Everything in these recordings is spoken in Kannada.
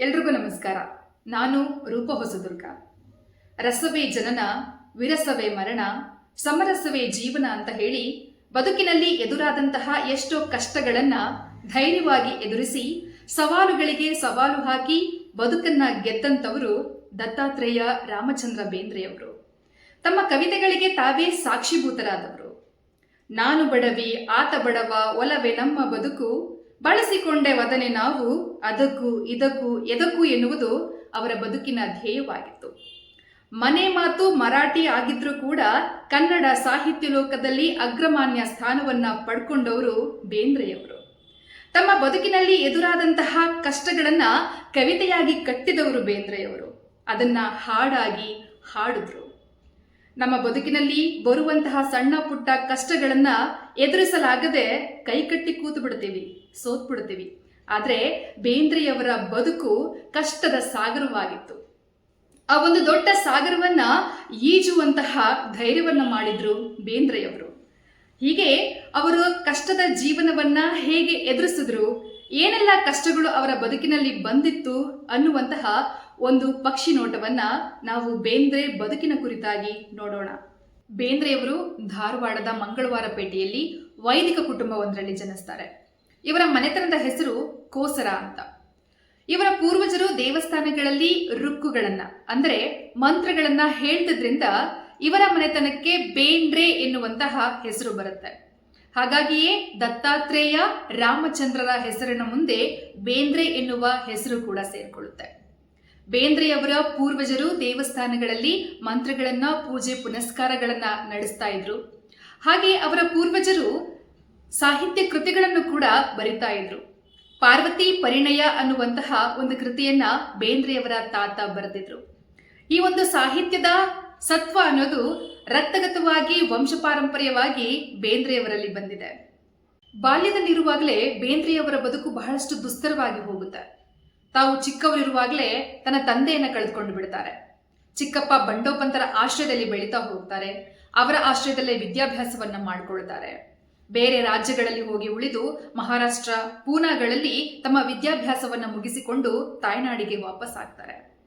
ಎಲ್ರಿಗೂ ನಮಸ್ಕಾರ. ನಾನು ರೂಪ ಹೊಸದುರ್ಗ. ರಸವೇ ಜನನ, ವಿರಸವೇ ಮರಣ, ಸಮರಸವೇ ಜೀವನ ಅಂತ ಹೇಳಿ ಬದುಕಿನಲ್ಲಿ ಎದುರಾದಂತಹ ಎಷ್ಟೋ ಕಷ್ಟಗಳನ್ನ ಧೈರ್ಯವಾಗಿ ಎದುರಿಸಿ ಸವಾಲುಗಳಿಗೆ ಸವಾಲು ಹಾಕಿ ಬದುಕನ್ನ ಗೆದ್ದಂಥವರು ದತ್ತಾತ್ರೇಯ ರಾಮಚಂದ್ರ ಬೇಂದ್ರೆಯವರು. ತಮ್ಮ ಕವಿತೆಗಳಿಗೆ ತಾವೇ ಸಾಕ್ಷಿಭೂತರಾದವರು. ನಾನು ಬಡವಿ, ಆತ ಬಡವ, ಒಲವೇ ನಮ್ಮ ಬದುಕು ಬಳಸಿಕೊಂಡೆ ವದನೆ ನಾವು, ಅದಕ್ಕೂ, ಇದಕ್ಕೂ, ಎದಕ್ಕೂ ಎನ್ನುವುದು ಅವರ ಬದುಕಿನ ಧ್ಯೇಯವಾಗಿತ್ತು. ಮನೆ ಮಾತು ಮರಾಠಿ ಆಗಿದ್ರೂ ಕೂಡ ಕನ್ನಡ ಸಾಹಿತ್ಯ ಲೋಕದಲ್ಲಿ ಅಗ್ರಮಾನ್ಯ ಸ್ಥಾನವನ್ನ ಪಡ್ಕೊಂಡವರು ಬೇಂದ್ರೆಯವರು. ತಮ್ಮ ಬದುಕಿನಲ್ಲಿ ಎದುರಾದಂತಹ ಕಷ್ಟಗಳನ್ನ ಕವಿತೆಯಾಗಿ ಕಟ್ಟಿದವರು ಬೇಂದ್ರೆಯವರು. ಅದನ್ನ ಹಾಡಾಗಿ ಹಾಡಿದ್ರು. ನಮ್ಮ ಬದುಕಿನಲ್ಲಿ ಬರುವಂತಹ ಸಣ್ಣ ಪುಟ್ಟ ಕಷ್ಟಗಳನ್ನ ಎದುರಿಸಲಾಗದೆ ಕೈಕಟ್ಟಿ ಕೂತು ಬಿಡ್ತೀವಿ, ಸೋತ್ ಬಿಡ್ತೀವಿ. ಆದ್ರೆ ಬೇಂದ್ರೆಯವರ ಬದುಕು ಕಷ್ಟದ ಸಾಗರವಾಗಿತ್ತು. ಆ ಒಂದು ದೊಡ್ಡ ಸಾಗರವನ್ನ ಈಜುವಂತಹ ಧೈರ್ಯವನ್ನ ಮಾಡಿದ್ರು ಬೇಂದ್ರೆಯವರು. ಹೀಗೆ ಅವರು ಕಷ್ಟದ ಜೀವನವನ್ನ ಹೇಗೆ ಎದುರಿಸಿದ್ರು, ಏನೆಲ್ಲ ಕಷ್ಟಗಳು ಅವರ ಬದುಕಿನಲ್ಲಿ ಬಂದಿತ್ತು ಅನ್ನುವಂತಹ ಒಂದು ಪಕ್ಷಿ ನೋಟವನ್ನ ನಾವು ಬೇಂದ್ರೆ ಬದುಕಿನ ಕುರಿತಾಗಿ ನೋಡೋಣ. ಬೇಂದ್ರೆಯವರು ಧಾರವಾಡದ ಮಂಗಳವಾರ ಪೇಟೆಯಲ್ಲಿ ವೈದಿಕ ಕುಟುಂಬವೊಂದರಲ್ಲಿ ಜನಿಸ್ತಾರೆ. ಇವರ ಮನೆತನದ ಹೆಸರು ಕೋಸರ ಅಂತ. ಇವರ ಪೂರ್ವಜರು ದೇವಸ್ಥಾನಗಳಲ್ಲಿ ರುಕ್ಕುಗಳನ್ನ ಅಂದರೆ ಮಂತ್ರಗಳನ್ನ ಹೇಳ್ತಿದ್ರಿಂದ ಇವರ ಮನೆತನಕ್ಕೆ ಬೇಂದ್ರೆ ಎನ್ನುವಂತಹ ಹೆಸರು ಬರುತ್ತೆ. ಹಾಗಾಗಿಯೇ ದತ್ತಾತ್ರೇಯ ರಾಮಚಂದ್ರರ ಹೆಸರಿನ ಮುಂದೆ ಬೇಂದ್ರೆ ಎನ್ನುವ ಹೆಸರು ಕೂಡ ಸೇರ್ಕೊಳ್ಳುತ್ತೆ. ಬೇಂದ್ರೆಯವರ ಪೂರ್ವಜರು ದೇವಸ್ಥಾನಗಳಲ್ಲಿ ಮಂತ್ರಗಳನ್ನ, ಪೂಜೆ ಪುನಸ್ಕಾರಗಳನ್ನ ನಡೆಸ್ತಾ ಇದ್ರು. ಹಾಗೆ ಅವರ ಪೂರ್ವಜರು ಸಾಹಿತ್ಯ ಕೃತಿಗಳನ್ನು ಕೂಡ ಬರಿತಾ ಇದ್ರು. ಪಾರ್ವತಿ ಪರಿಣಯ ಅನ್ನುವಂತಹ ಒಂದು ಕೃತಿಯನ್ನ ಬೇಂದ್ರೆಯವರ ತಾತ ಬರೆದಿದ್ರು. ಈ ಒಂದು ಸಾಹಿತ್ಯದ ಸತ್ವ ಅನ್ನೋದು ರಕ್ತಗತವಾಗಿ, ವಂಶಪಾರಂಪರ್ಯವಾಗಿ ಬೇಂದ್ರೆಯವರಲ್ಲಿ ಬಂದಿದೆ. ಬಾಲ್ಯದಲ್ಲಿರುವಾಗಲೇ ಬೇಂದ್ರೆಯವರ ಬದುಕು ಬಹಳಷ್ಟು ದುಸ್ತರವಾಗಿ ಹೋಗುತ್ತೆ. ತಾವು ಚಿಕ್ಕವರಿರುವಾಗಲೇ ತನ್ನ ತಂದೆಯನ್ನು ಕಳೆದುಕೊಂಡು ಬಿಡ್ತಾರೆ. ಚಿಕ್ಕಪ್ಪ ಬಂಡೋಪಂತರ ಆಶ್ರಯದಲ್ಲಿ ಬೆಳೀತಾ ಹೋಗ್ತಾರೆ. ಅವರ ಆಶ್ರಯದಲ್ಲೇ ವಿದ್ಯಾಭ್ಯಾಸವನ್ನ ಮಾಡಿಕೊಳ್ತಾರೆ. ಬೇರೆ ರಾಜ್ಯಗಳಲ್ಲಿ ಹೋಗಿ ಉಳಿದು ಮಹಾರಾಷ್ಟ್ರ, ಪೂನಾಗಳಲ್ಲಿ ತಮ್ಮ ವಿದ್ಯಾಭ್ಯಾಸವನ್ನ ಮುಗಿಸಿಕೊಂಡು ತಾಯ್ನಾಡಿಗೆ ವಾಪಸ್ ಆಗ್ತಾರೆ.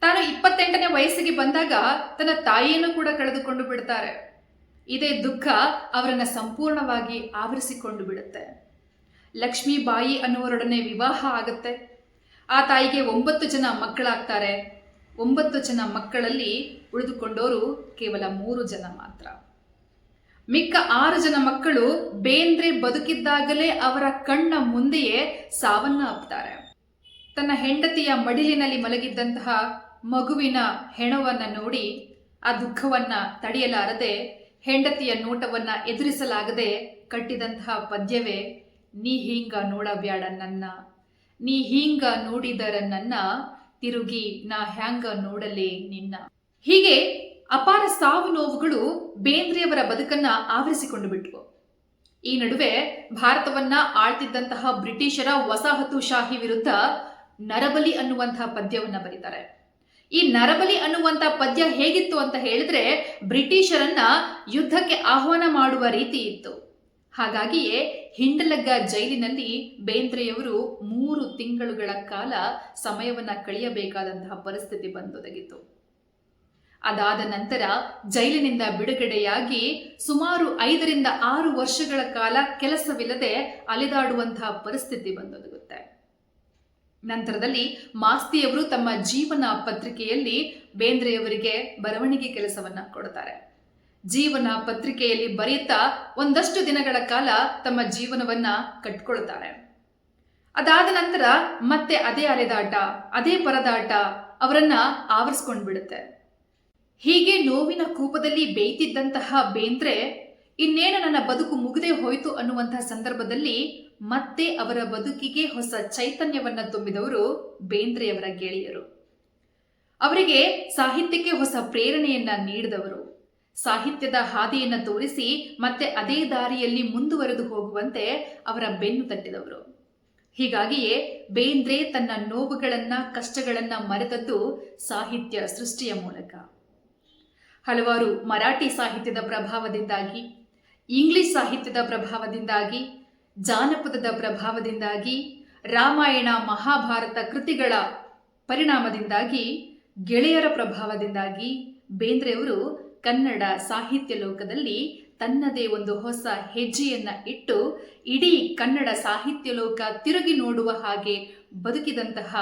ತಾನು ಇಪ್ಪತ್ತೆಂಟನೇ ವಯಸ್ಸಿಗೆ ಬಂದಾಗ ತನ್ನ ತಾಯಿಯನ್ನು ಕೂಡ ಕಳೆದುಕೊಂಡು ಬಿಡ್ತಾರೆ. ಇದೇ ದುಃಖ ಅವರನ್ನ ಸಂಪೂರ್ಣವಾಗಿ ಆವರಿಸಿಕೊಂಡು ಬಿಡುತ್ತೆ. ಲಕ್ಷ್ಮೀಬಾಯಿ ಅನ್ನುವರೊಡನೆ ವಿವಾಹ ಆಗುತ್ತೆ. ಆ ತಾಯಿಗೆ ಒಂಬತ್ತು ಜನ ಮಕ್ಕಳಾಗ್ತಾರೆ. ಒಂಬತ್ತು ಜನ ಮಕ್ಕಳಲ್ಲಿ ಉಳಿದುಕೊಂಡವರು ಕೇವಲ ಮೂರು ಜನ ಮಾತ್ರ. ಮಿಕ್ಕ ಆರು ಜನ ಮಕ್ಕಳು ಬೇಂದ್ರೆ ಬದುಕಿದ್ದಾಗಲೇ ಅವರ ಕಣ್ಣ ಮುಂದೆಯೇ ಸಾವನ್ನ ಅಪ್ತಾರೆ ತನ್ನ ಹೆಂಡತಿಯ ಮಡಿಲಿನಲ್ಲಿ ಮಲಗಿದ್ದಂತಹ ಮಗುವಿನ ಹೆಣವನ್ನ ನೋಡಿ ಆ ದುಃಖವನ್ನ ತಡೆಯಲಾರದೆ ಹೆಂಡತಿಯ ನೋಟವನ್ನ ಎದುರಿಸಲಾಗದೆ ಕಟ್ಟಿದಂತಹ ಪದ್ಯವೇ, ನೀ ಹೀಂಗ ನೋಡಬ್ಯಾಡ ನನ್ನ ನೀ ಹೀಂಗ ನೋಡಿದರ ನನ್ನ ತಿರುಗಿ ನಾ ಹ್ಯಾಂಗ ನೋಡಲೇ ನಿನ್ನ. ಹೀಗೆ ಅಪಾರ ಸಾವು ನೋವುಗಳು ಬೇಂದ್ರೆಯವರ ಬದುಕನ್ನ ಆವರಿಸಿಕೊಂಡು ಬಿಟ್ವು. ಈ ನಡುವೆ ಭಾರತವನ್ನ ಆಳ್ತಿದ್ದಂತಹ ಬ್ರಿಟಿಷರ ವಸಾಹತುಶಾಹಿ ವಿರುದ್ಧ ನರಬಲಿ ಅನ್ನುವಂತಹ ಪದ್ಯವನ್ನ ಬರೀತಾರೆ. ಈ ನರಬಲಿ ಅನ್ನುವಂತಹ ಪದ್ಯ ಹೇಗಿತ್ತು ಅಂತ ಹೇಳಿದ್ರೆ ಬ್ರಿಟಿಷರನ್ನ ಯುದ್ಧಕ್ಕೆ ಆಹ್ವಾನ ಮಾಡುವ ರೀತಿ ಇತ್ತು. ಹಾಗಾಗಿಯೇ ಹಿಂಡಲಗ್ಗ ಜೈಲಿನಲ್ಲಿ ಬೇಂದ್ರೆಯವರು ಮೂರು ತಿಂಗಳುಗಳ ಕಾಲ ಸಮಯವನ್ನ ಕಳೆಯಬೇಕಾದಂತಹ ಪರಿಸ್ಥಿತಿ ಬಂದೊದಗಿತು ಅದಾದ ನಂತರ ಜೈಲಿನಿಂದ ಬಿಡುಗಡೆಯಾಗಿ ಸುಮಾರು ಐದರಿಂದ ಆರು ವರ್ಷಗಳ ಕಾಲ ಕೆಲಸವಿಲ್ಲದೆ ಅಲೆದಾಡುವಂತಹ ಪರಿಸ್ಥಿತಿ ಬಂದೊದಗುತ್ತೆ. ನಂತರದಲ್ಲಿ ಮಾಸ್ತಿಯವರು ತಮ್ಮ ಜೀವನ ಪತ್ರಿಕೆಯಲ್ಲಿ ಬೇಂದ್ರೆಯವರಿಗೆ ಬರವಣಿಗೆ ಕೆಲಸವನ್ನ ಕೊಡ್ತಾರೆ. ಜೀವನ ಪತ್ರಿಕೆಯಲ್ಲಿ ಬರೆಯುತ್ತಾ ಒಂದಷ್ಟು ದಿನಗಳ ಕಾಲ ತಮ್ಮ ಜೀವನವನ್ನ ಕಟ್ಕೊಳ್ತಾರೆ ಅದಾದ ನಂತರ ಮತ್ತೆ ಅದೇ ಅಲೆದಾಟ ಅದೇ ಪರದಾಟ ಅವರನ್ನ ಆವರಿಸ್ಕೊಂಡು ಬಿಡುತ್ತೆ ಹೀಗೆ ನೋವಿನ ಕೂಪದಲ್ಲಿ ಬೇಯ್ತಿದ್ದಂತಹ ಬೇಂದ್ರೆ ಇನ್ನೇನು ನನ್ನ ಬದುಕು ಮುಗಿದೇ ಹೋಯಿತು ಅನ್ನುವಂತಹ ಸಂದರ್ಭದಲ್ಲಿ ಮತ್ತೆ ಅವರ ಬದುಕಿಗೆ ಹೊಸ ಚೈತನ್ಯವನ್ನ ತುಂಬಿದವರು ಬೇಂದ್ರೆಯವರ ಗೆಳೆಯರು. ಅವರಿಗೆ ಸಾಹಿತ್ಯಕ್ಕೆ ಹೊಸ ಪ್ರೇರಣೆಯನ್ನ ನೀಡಿದವರು. ಸಾಹಿತ್ಯದ ಹಾದಿಯನ್ನು ತೋರಿಸಿ ಮತ್ತೆ ಅದೇ ದಾರಿಯಲ್ಲಿ ಮುಂದುವರೆದು ಹೋಗುವಂತೆ ಅವರ ಬೆನ್ನು ತಟ್ಟಿದವರು. ಹೀಗಾಗಿಯೇ ಬೇಂದ್ರೆ ತನ್ನ ನೋವುಗಳನ್ನ, ಕಷ್ಟಗಳನ್ನ ಮರೆತದ್ದು ಸಾಹಿತ್ಯ ಸೃಷ್ಟಿಯ ಮೂಲಕ. ಹಲವಾರು ಮರಾಠಿ ಸಾಹಿತ್ಯದ ಪ್ರಭಾವದಿಂದಾಗಿ, ಇಂಗ್ಲಿಷ್ ಸಾಹಿತ್ಯದ ಪ್ರಭಾವದಿಂದಾಗಿ, ಜಾನಪದದ ಪ್ರಭಾವದಿಂದಾಗಿ, ರಾಮಾಯಣ, ಮಹಾಭಾರತ ಕೃತಿಗಳ ಪರಿಣಾಮದಿಂದಾಗಿ, ಗೆಳೆಯರ ಪ್ರಭಾವದಿಂದಾಗಿ ಬೇಂದ್ರೆಯವರು ಕನ್ನಡ ಸಾಹಿತ್ಯ ಲೋಕದಲ್ಲಿ ತನ್ನದೇ ಒಂದು ಹೊಸ ಹೆಜ್ಜೆಯನ್ನ ಇಟ್ಟು ಇಡೀ ಕನ್ನಡ ಸಾಹಿತ್ಯ ಲೋಕ ತಿರುಗಿ ನೋಡುವ ಹಾಗೆ ಬದುಕಿದಂತಹ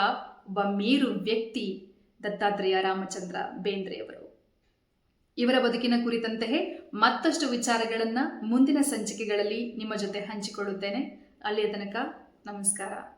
ಒಬ್ಬ ಮೇರು ವ್ಯಕ್ತಿ ದತ್ತಾತ್ರೇಯ ರಾಮಚಂದ್ರ ಬೇಂದ್ರೆಯವರು ಇವರ ಬದುಕಿನ ಕುರಿತಂತೆಯೇ ಮತ್ತಷ್ಟು ವಿಚಾರಗಳನ್ನು ಮುಂದಿನ ಸಂಚಿಕೆಗಳಲ್ಲಿ ನಿಮ್ಮ ಜೊತೆ ಹಂಚಿಕೊಳ್ಳುತ್ತೇನೆ. ಅಲ್ಲಿಯ ತನಕ ನಮಸ್ಕಾರ.